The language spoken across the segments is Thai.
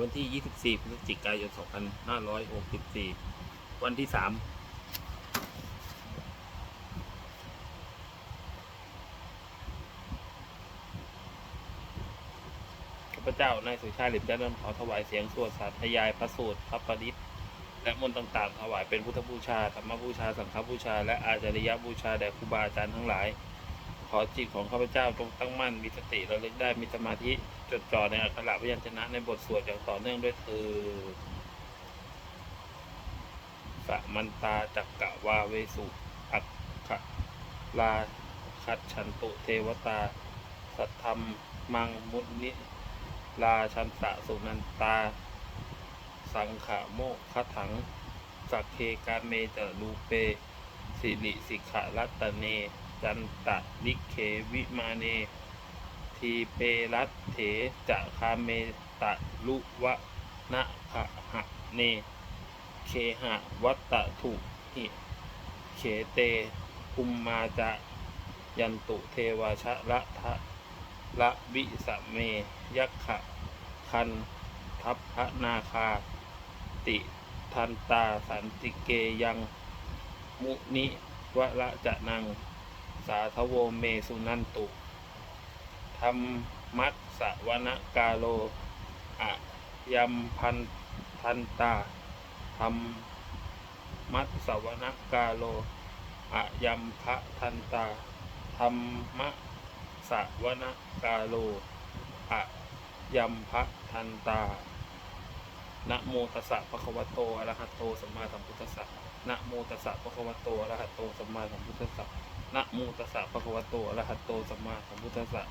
วันที่ 24 พฤศจิกายน 2564 วันที่3ข้าพเจ้านายสุชาติหลิมเจริญขอถวายเสียงสวดสาธยายพระสูตรพระปริตและมนต์ต่างๆ ถวายเป็นพุทธบูชาธรรมบูชา สังฆบูชา และอาจาริยบูชาแด่ครูบาอาจารย์ทั้งหลาย ขอจิตของข้าพเจ้าจงตั้งมั่นมีสติระลึกได้มีสมาธิ จดจ่อในอักขระพยัญชนะในบทสวดอย่างต่อเนื่องด้วยเธอสมันตาจักกะวาเวสุ อักขลาคัดฉันตุเทวตา สัทธรรมมังมุนิลาชันตะสุนันตา สังขะโมคถัง สักเคการเมจะรูเป สิริสิกขรัตเน จันตะลิเขวิมาเน ทีเปรัตเถจะคาเมตะลุวะนะขะหะเน เคหะวัตตะถุหิเขเตอุมมาจะยันตุเทวชะละทะละวิสเมยักขะคันทัพพะนาคา ติทันตาสันติเกยัง มุนิวะละจะนัง สาทโวเมสุนันตุ ธรรมัสสวนกาโลอะยัมพันทันตาธรรมมัสสวนกาโลอะยัมพะทันตาธรรมะสวนกาโลอะยัมพะทันตานะโมตัสสะภะคะวะโตอะระหะโตสัมมาสัมพุทธัสสะนะโมตัสสะภะคะวะโตอะระหะโตสัมมาสัมพุทธัสสะนะโมตัสสะภะคะวะโตอะระหะโตสัมมาสัมพุทธัสสะ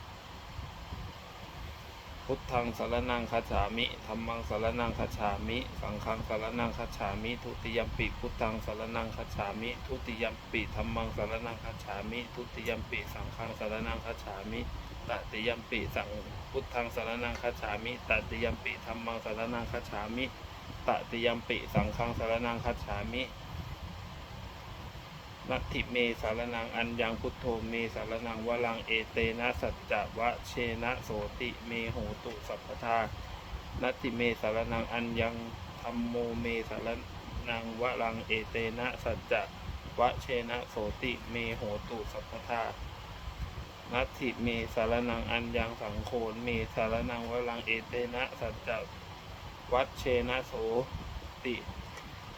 พุทธังสารนังคัจฉามิธัมมังสารนังคัจฉามิ สังฆังสารนังคัจฉามิ ทุติยมปิพุทธังสารนังคัจฉามิ ทุติยมปิธัมมังสารนังคัจฉามิ ทุติยมปิสังฆังสารนังคัจฉามิตติยมปิสังพุทธังสารนังคัจฉามิตติยมปิธัมมังสารนังคัจฉามิตติยมปิสังฆังสารนังคัจฉามิ นัตถิเมสารนังอัญญังพุทโธเมสารนังวลังเอเตนะสัจจะวะเชนะโสติเมโหตุสัพพทานัตถิเมสารนังอัญญังธรรมโมเมสารนังวลังเอเตนะสัจจะวะเชนะโสติเมโหตุสัพพทานัตถิเมสารนังอัญญังสังโฆเมสารนังวลังเอเตนะสัจจะวัชเชนะโสติ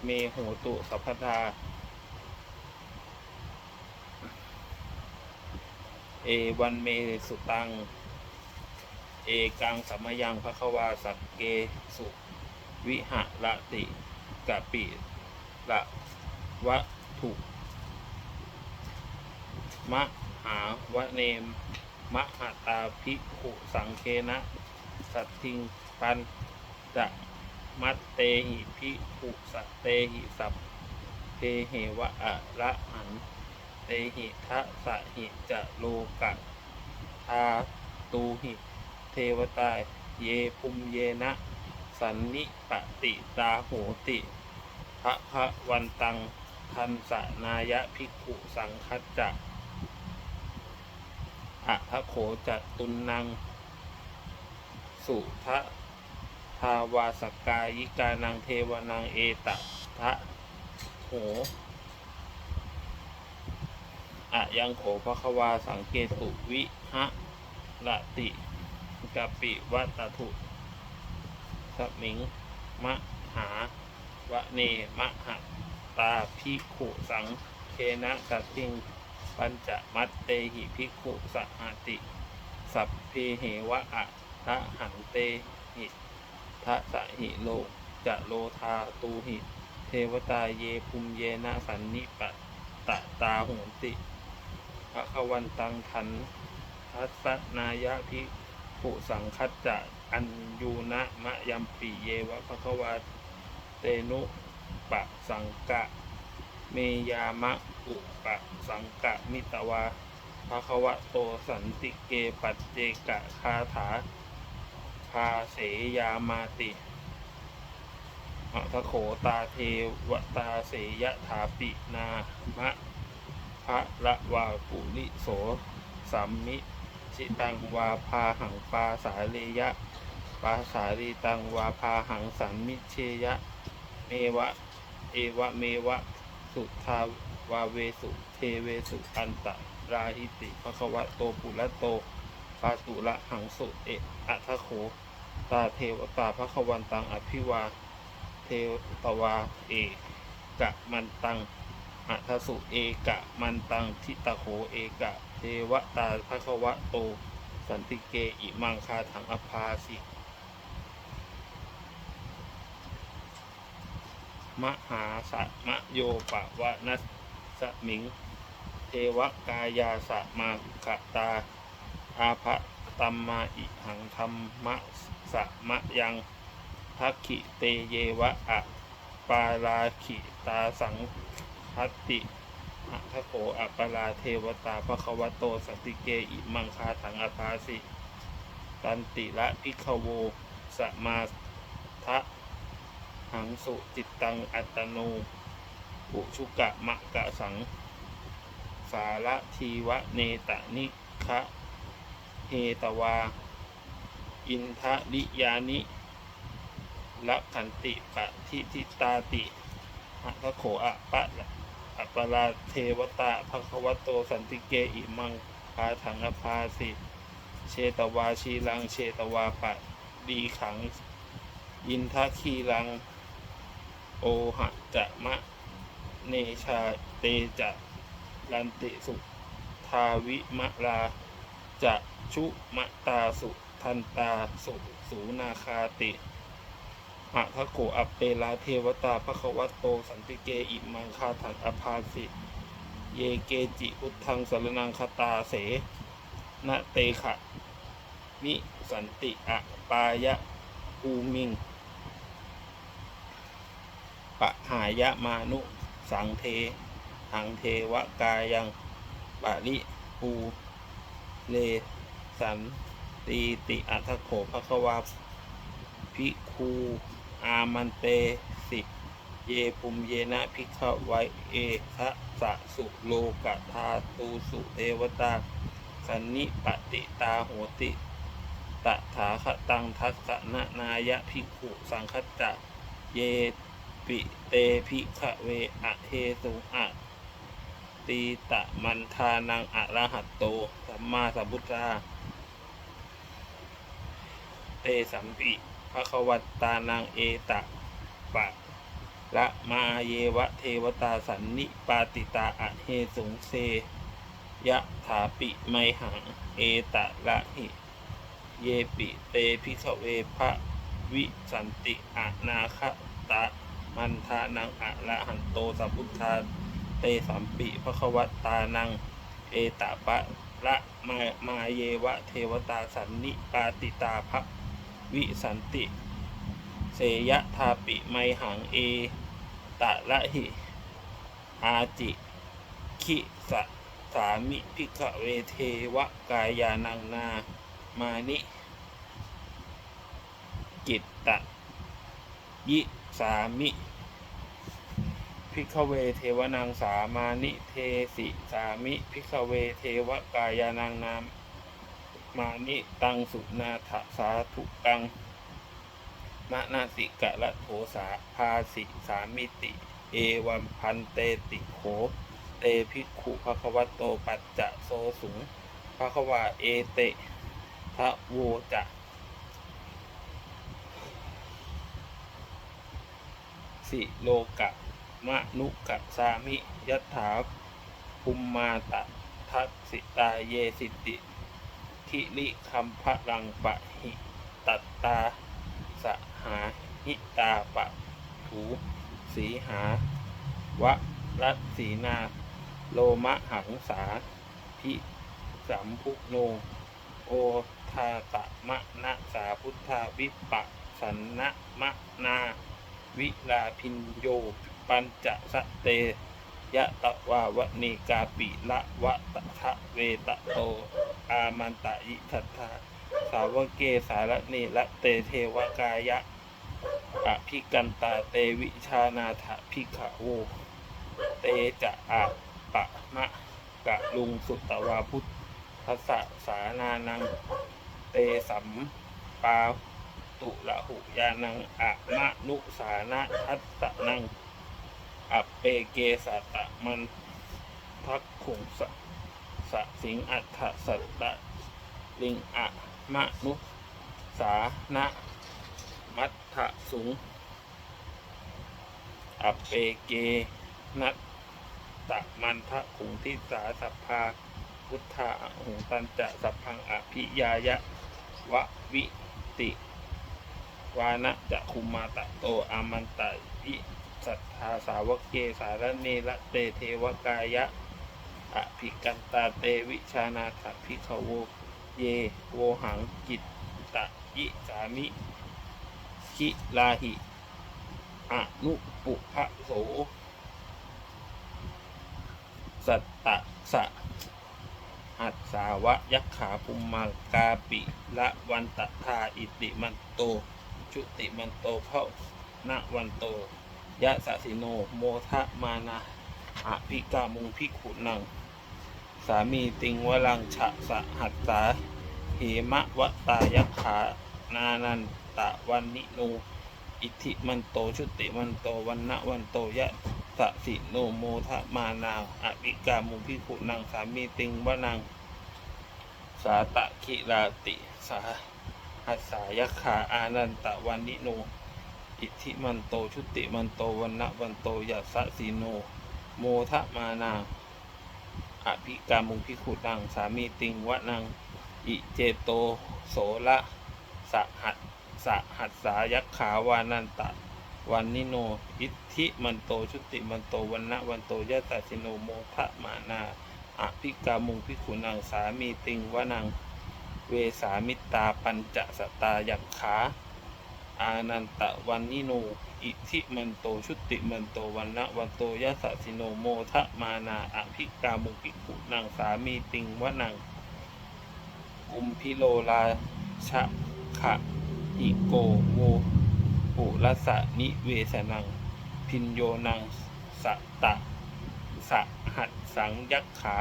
เมโหตุสัพพทา เอวันเมสุตัง เอกังสัมยังพระควาสักเกสุวิหะละติกะปิละวะถุมะหาวะเนมมะหะตาภิกขุสังเคนะ สัตทิงปันจะมัตเตหิภิกขุสัตเตหิสัพเพเหวะอะระหัน เตหิทะสะหิจะโลกะทาตูหิเทวตาเยปุมเยนะ สันนิปติตาโหติพระพระวันตังทันสนายะภิกขุสังคัจจะอะทะโขจะตุนนัง สุทะทาวาสกายิกานังเทวนังเอตะทะโห อะยังโขภควาสังเกตุวิหะละติกะปิวัตถุสมิงมะหาวะเนมะหะตาพิขุสังเคนะกัติงปัญจมัตเตหิภิขุสหติ สัพเพเหวะอะทะหันเตหิทะสะหิโลจะโลทาตูหิ เทวตาเยภูมิเยนะสันนิปตตะตาโหนติ พระควันตังขันทัสนายะภิกขุสังคัจจะอัญยูนะมะยัมปิเยวะพระควาเตนุปะสังกะ เมยามะอุปะสังกะมิตวาภะคะวะโตสันติเกปัจเจกะคาถาพาเสยามาติอัทโขตาเทวตาเสยถาปินามะ พระละวาปุริโสสัมมิชิตังวาพาหังปาสาเลยะปาสาลีตังวาพาหังสันมิเชยะ เมวะ เอวะเมวะ สุทาวาเวสุเทเวสุอันตะราหิติภควะโตปุระโตปาสุระหังสุเอะอัทโขตาเทวตาภควันตังอภิวา เทวตวาเอกะมันตัง อัทสุเอกะมันตังทิตะโขเอกะเทวตาภควะโต สันติเกอิมังคาถังอภาสิมหาสะมะโยปะวะนัสสมิง เทวกายาสะมาขตา อาภะตัมมาอิหังธรรมะสะมะยังทักขิเตเยวะอะปาราขิตาสัง คัตติอะทะโขอะปาราเทวตาภควโตสตติเกอิมังคาถังอภาสิ ตันติละพิกโวสมาทะหังสุจิตตังอัตโนอุชุกะมะกะสัง สาระทีวะเนตะนิคะเฮตวา อินทะลิยานิละขันติปะทิทิตาติอะทะโขอะปะ อัปราเทวตาภควโตสันติเกอิมังพาถังอภาสิเชตวาชีลังเชตวาปะดีขัง อินทคีลัง โอหะจะมะ เนชาเตจะลันติสุทาวิมะลาจะชุมะตาสุทันตาสุสูนาคาติ อะทะโกอัปเปลาเทวตาภควโตสันติเกอิมังคาถังอภาสิ เยเกจิอุทธังสรนังคตาเสนะเตขะมิสันติอะปายะภูมิงปะหายะมานุสังเทหังเทวกายังปะริปูเลสันตีติอัทโขภควาภิคู อามันเตสิเยปุมเยนะพิกขไวเอทะสะสุโลกะธาตูสุเทวตาสันนิปติตาโหติตถาคตังทัสสะนะนายะภิกขุสังคตะเยปิเตภิกขเวอะเทสุอะตีตะมันทานังอะระหัตโตสัมมาสัมพุทธาเตสัมปิ ภควัตตานังเอตะปะละมาเยวะเทวตาสันนิปาติตาอะเฮสุงเซยะถาปิไมหัง เอตะละหิเยปิเตพิขเวพระวิสันติอานาคตะมันทานังอะระหันโตสัมพุทธาเตสัมปิภควัตานัง เอตะปะละมามาเยวะเทวตาสันนิปาติตาภ วิสันติ เสยะทาปิไมหังเอ ตะละหิ อาจิ คิสะสามิพิกเวเทวกายานังนามานิกิตตะ ยิสามิพิกเวเทวนังสามานิเทสิสามิพิกเวเทวกายานังนาม มานิตังสุนาถสาธุกังมะนาสิกะละโถสาภาสิสามิติ เอวัมพันเตติโขเตภิกขุภควโตปัจจะโซสุงภควาเอเตทะโวจะสิโลกะมะนุกะสามิยถาภูมมาตะทัสสิตาเยสิติ ทิลิคัมพะรังปะหิตัตตา สหาหิตาปะถูสีหาวะรัสีนา โลมะหังสาพิสัมพุโน โอทาตะมะนะสาพุทธาวิปะสันนะมะนา วิลาพินโย ปัญจสะเตยะตะวาวนีกาปิละวะตะทะเวตะโต อามันตะยิทัตถาสาวกเกสารณีละเตเทวกายะอภิกันตาเตวิชานาถพิขโว เตจะอะปะมะกะลุงสุตตวาพุทธสสะสานานัง เตสัมปาตุละหุยานังอะมะนุสานะทัตตะนังอัปเปเกสัตตะมันทักขุงสะ สะสิงอัฏฐสัตตะลิงอะมะนุสานะมัทธะสุงอเปเกนัตตะมันทะขุงทิสาสัพพาพุทธาอหุตันจะสัพพังอภิยายะวะวิติ วานะจะคุมาตะโตอามันตะอิสัทธาสาวกเกสารเนละเตเทวกายะ อภิกันตาเตวิชานาถพิขโวเยโวหังกิตตะยิสามิคิลาหิอนุปุพะโสสัตตะสะหัสสาวะยักขาภูมากาปิละวันตทาอิติมันโตชุติมันโตเพาณวันโตยะสสิโน โมทะมานาอภิกามุงพิขุนัง สามีติงวลังฉะสหัสสาเหมะวะตายักขานานันตะวันนิโนอิทิมันโตชุติมันโตวันนะวันโตยะสะสิโนโมทะมานาอภิกามุพิขุนังสามีติงวนังสาตะคิลาติสาหัสสายขาอานันตะวันนิโนอิทิมันโตชุติมันโตวันนะวันโตยะสะสิโนโมทะมานา อภิกามุพิขุนัง สามีติงวนัง อิเจโตโสละสหัสสหัสสายักขาวานันตะ วันนิโน อิทธิมันโตชุติมันโตวันนะวันโตยะตาสิโนโมทะมานาอภิกามุงพิขุนังสามีติงวนัง เวสามิตาปัญจสตายักขา อานันตะวันนิโน อิทิมันโตชุติมันโตวันนะวันโตยะสะสิโนโมทะมานาอภิกามุงพิขุนังสามีติงวนังกุมพิโลลาชะขะอิโกโวปุรสะนิเวสนัง พินโยนังสะตะสะหัดสังยักขา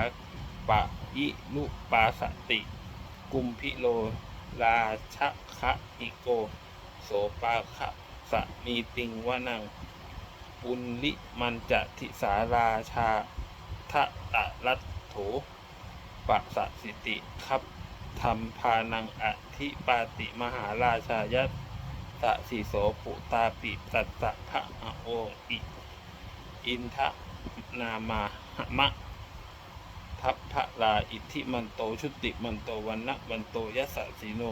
ปะยินุปาสติ กุมพิโลราชะคะอิโก โสปาคะ สมีติงวนัง ปุณลิมันจะทิสาราชาทะตะรัตโถปะสะสิติครับธรรมพานังอธิปาติมหาราชายัตสะสีโสปุตาปิตัสสะพระอโออิอินทะนามาหมะทัพพระลาอิทธิมันโตชุติมันโตวันนะวันโตยะสะสีโน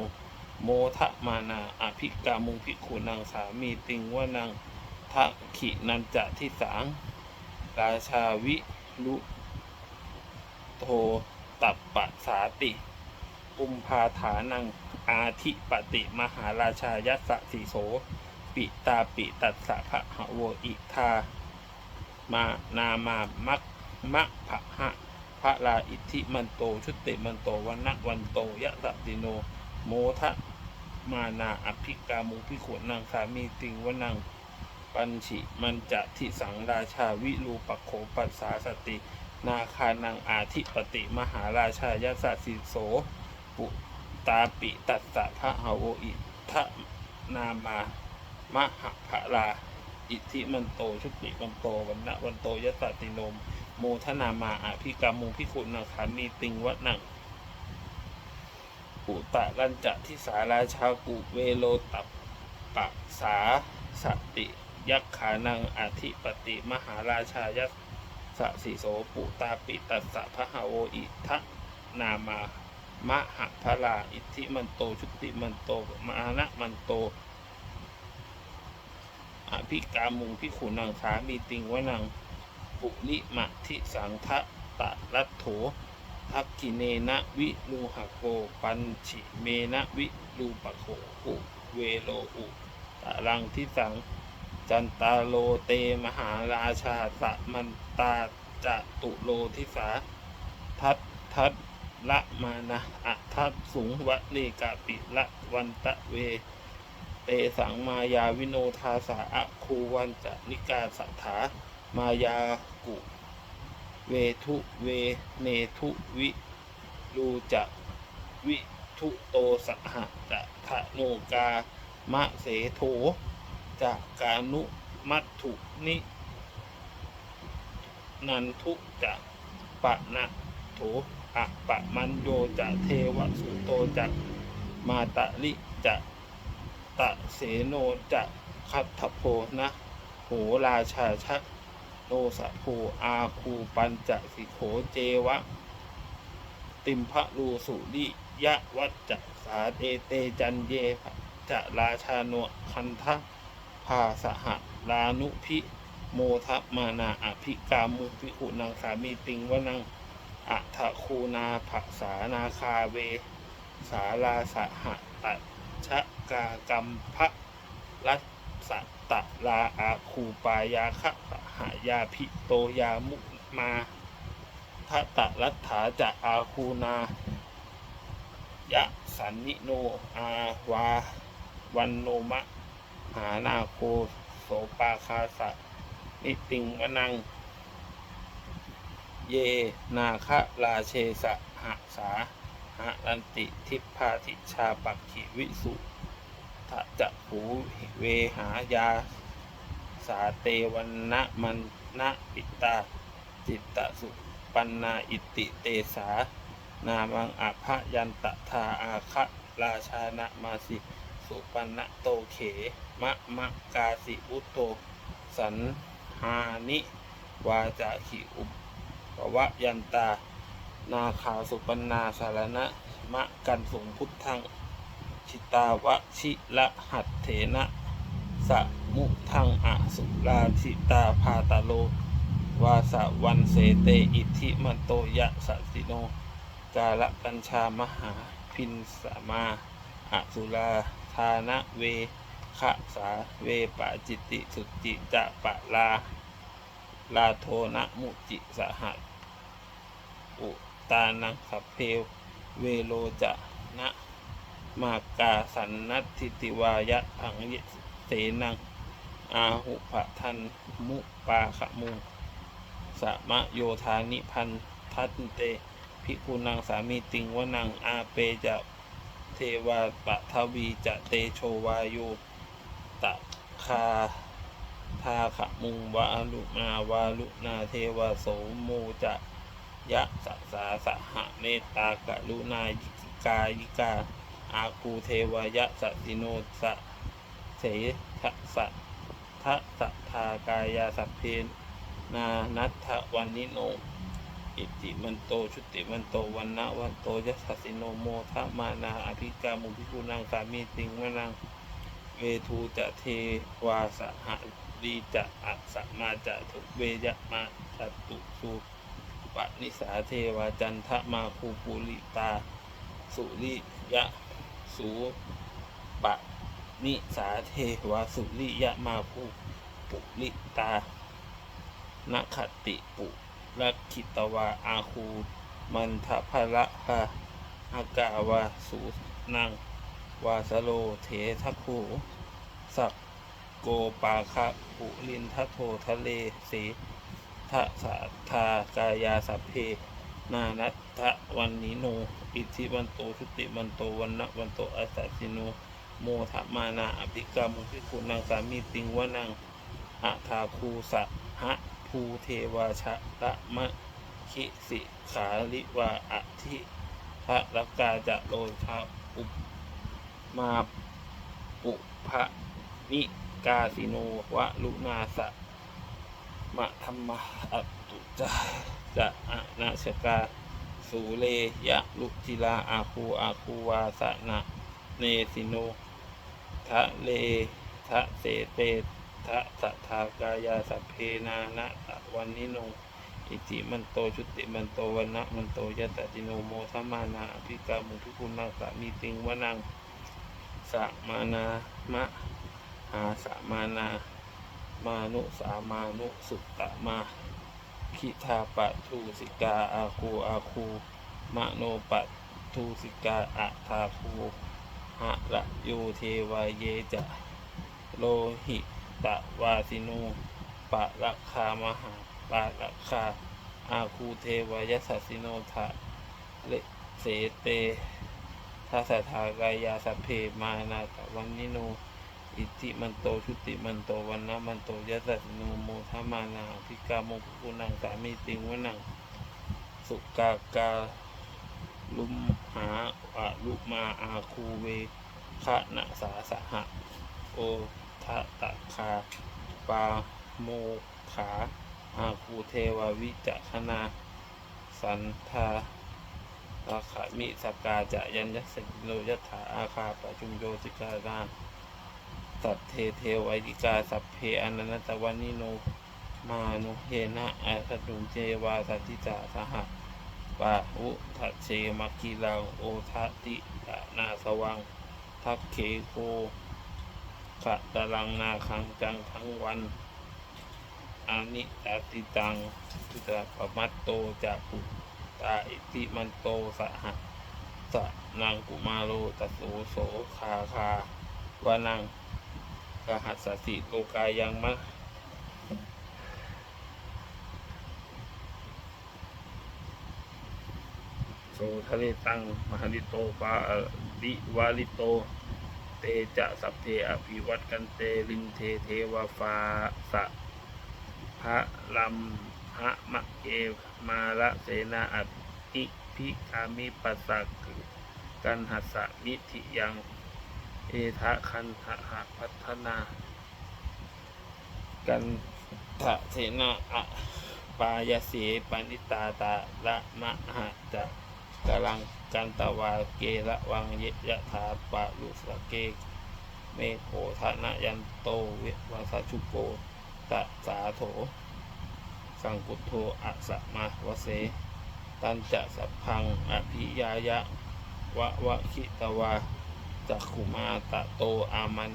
โมทะมานาอภิกามุงพิขุนางสามีติงว่านังทะขินันจะที่สางราชาวิรุโทตัปปะสาติ อุมพาฐานังอาทิปติมหาราชายัสสะสีโส ปิตาปิตัสสะภะหะโวอิทามานามามักมะภะหะพระลาอิทธิมันโตชุติมันโตวันนะวันโตยะสติโน โมทะ มานาอภิกามุพิขวนางสามีติงวนังปัญชิมันจะทิสังราชาวิรูปโขปัสสาสติ นาคานังอาทิปติมหาราชายาสสิโส ปุตาปิตัสสะพระหาโวอิทะนามามหะพะลา อิทิมันโตชุติมันโตวันนะวันโตยะตติโนมโมทนามาอาภิกามุพิคุณนาคามีติงวะนัง ปุตะรันจะทิสาราชากุเวโลตัปปะสาสติยักขานังอธิปติมหาราชายัสสสิโสปุตาปิตัสสะพะหโวอิทะนามามะหะพลาอิทธิมันโตชุติมันโตมานะมันโตอภิกามุงพิขุนังสามีติงวนังปุริมะทิสังทะตะรัตโถ ทักกิเนนะวิลูหะโกปัญชิเมนะวิลูปะโขอุเวโลอุตะรังทิสัง จันตาโลเตมหาราชาสะมันตาจะตุโลทิสา ทัตทัตละมานะอัทัตสุงวะเลกาปิละวันตะเว เตสังมายาวิโนทาสาอะคูวันจะนิกาสัทธามายากุ เวทุ เว เนทุ วิรูจะวิทุโตสหะจะทะโนกามะเสโถจากกานุมัตถุนินันทุจะปะนะโถอะปะมันโยจะเทวสุโตจะมาตะลิจะตะเสโนจะคัตถโพนะโหราชาชะ โนสะโพอาคูปัญจะสิโขเจวะ ติมพะรูสุริยะวัจจะสาเตเตจันเยภะจะราชาโนคันทะภาสหลานุพิโมทะมานาอภิกามุพิขุนังสามีติงวนังอัทคูนาภสสานาคาเว สาลาสหตัชกากรรมพระรัสสะ ตะลาอาคูปายาคะสหายาพิโตยามุมาทะตะรัฐาจะอาคูนายะสันนิโนอาวาวันโนมะ หานาโคโสปาคาสะนิติงวนัง เยนาคะราเชสะหะสาหะลันติทิพพาทิชาปักขิวิสุ ทะจะผูเวหายา สาเตวันนะมันนะปิตา จิตตสุปันนาอิติเตสา นามังอภยันตทาอาคะราชานะมาสิสุปันนะโตเขมะมะกาสิอุตโต สันหานิ วาจาขิอุปวะยันตา นาคาสุปันนาสารณะมะกันสงพุทธัง ชิตาวชิละหัตเถนะสะมุทังอสุราชิตาพาตาโล วาสวันเสเตอิทิมันโตยะสสิโน กาละกัญชามหาพินสมาอสุราธานะเวคะสาเวปะจิตติสุจิจะปะลา ลาโทนะมุจิสหัสอุตานังสัพเพเวโลจะนะ มากาสันนัตทิติวายะอังยิเสนัง อาหุปะทันมุปาขมุงสะมะโยธานิพันทันเตภิกุนางสามีติงวนังอาเปจะเทวาปะทวีจะเตโชวายุตะคาทาขมุงวาลุนาวาลุนาเทวาโสโมจะยะสสาสหะเมตตากะลุนายิกายิกา อาคูเทวายะสะสิโนสะเสทะสะทะสะทากายาสัพเพนานัทธวันนิโน อิติมันโตชุติมันโตวันนะวันโตยัสสสิโนโมทะมานาอภิกามุพิคุนังสามีติงวนังเวทูจะเทวาสหรีจะอัสมาจะทุเวยะมาจตุสุปนิสาเทวาจันทะมาคูปุริตา สุริยะ สูปะนิสาเทวาสุริยะมาคูปุริตานัคติปุรักิตวาอาคูมันทภระหะอากาวาสูนัง วาสโลเถทะคูสักโกปาคะปุลินทะโททะเลสีทะสาทากายาสัพเพ นานัตทะวันนิโน อิทธิวันโตชุติวันโตวันนะวันโตอาสัสิโนโมทมานาอภิกรรมพิคุณนางสามีติงวนังอาทาคูสะหะภูเทวาชะละมะคิสิขาลิวาอธิพระรักกาจะโลชาอุปมาปุพะนิกาสิโนวะลุนาสะมะธรรมะอัตุจะจะอนาชกา สูเลยะลุจิลาอาคูอาคูวาสนะเนสิโนทะเลทะเสเตทะสัทากายาสัพเพนานะตะวันนิโนอิติมันโตชุติมันโตวันนะมันโตยะตะจิโนโมสัมมานาอภิกามุทุคุณนาสามีติงวนังสะมานามะหาสะมานา มานุสามานุสุตตะมา คิทาปะทูสิกาอาคูอาคูมะโนปะทูสิกาอะทาคูหะระโยเทวาเยจะโลหิตะวาสิโนปะระคามหาปะระคาอาคูเทวายสัสสิโนทะเลเสเตทัสสทากายาสัพเพมานาตะวันนิโน อิทธิมันโตชุติมันโตวันนะมันโตยัสสะนูโมทามานาภิกาโมภุนังสามีติงวนังสุกากาลุมหาอะลุมาอาคูเวคะนะสาสหะ โอทะตะคาปาโมขาอาคูเทววิจักขณาสันทาอาขามิสกาจะยัญยัสสิโนยัตถาอาคาปะชุมโยสิกานา สัตเทเทวิกาสัพเพอนันตวันิโนมานุเฮนะอาสดุเจวาสันติจาสหะปะอุทัเชมกีลังโอทัติกะนาสวัง ทักเคโคขะตะลังนาคังจังทั้งวันอานิตติตังทุตะปมัตโตจากปุตาอิติมันโตสหะสะนางกุมาโรตโสโสคาคาวานัง กหัสสิโลกายังมะโสทะเลตัง มหลิโตปาลิวาลิโต เตจะสัพเพอภิวัตกันเตลิงเทเทวาฟาสะพระลัมหะมะเกมาละเสนาอภิพิกามิปัสสักกันหัสสะมิธิยัง เอทะคันทะหะพัฒนา กันทะเสนาอะปายเสปานิตาตาละมะหะจะกลังกันตวาเกละวังเยยะถาปะลุสะเกเมโขธนะยันโตเววาสชุโกตะสาโถ สังกุโทอะสะมาวเส ตันจะสัพพังอภิยายะวะวะคิตวา จักขุมาตะโตอามัน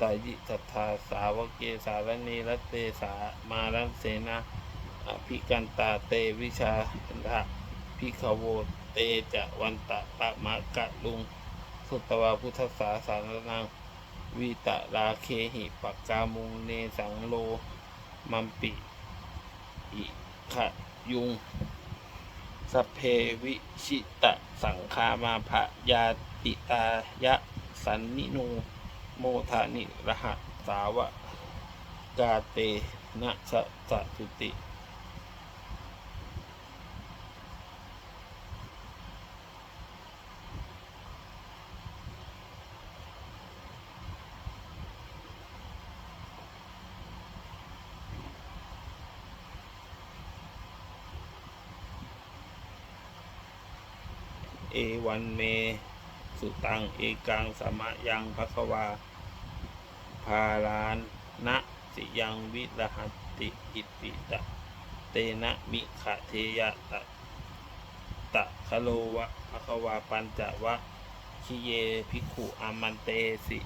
ตายิสัทธาสาวเกสารณีรัตเตสามาลันเสนาอภิกันตาเตวิชาธะพิขโวเตจะวันตะปะมะกะลุง สุตวาพุทธศาสารนังวิตะราเคหิปักกามุงเนสังโล มัมปิอิขะยุงสเพวิชิตะสังคามาภะยา ติตายะสันนิโนโมทานิรหัสสาวะกาเตนะสะสะสุติ เอวันเม สุตัง เอกังสมะยังภควา พาลานนะสิยังวิรหัตติอิติตะ เตนะมิขะเทยะตะตะคโลวะภควาปัญจวะคิเยภิกขุอามันเตสิ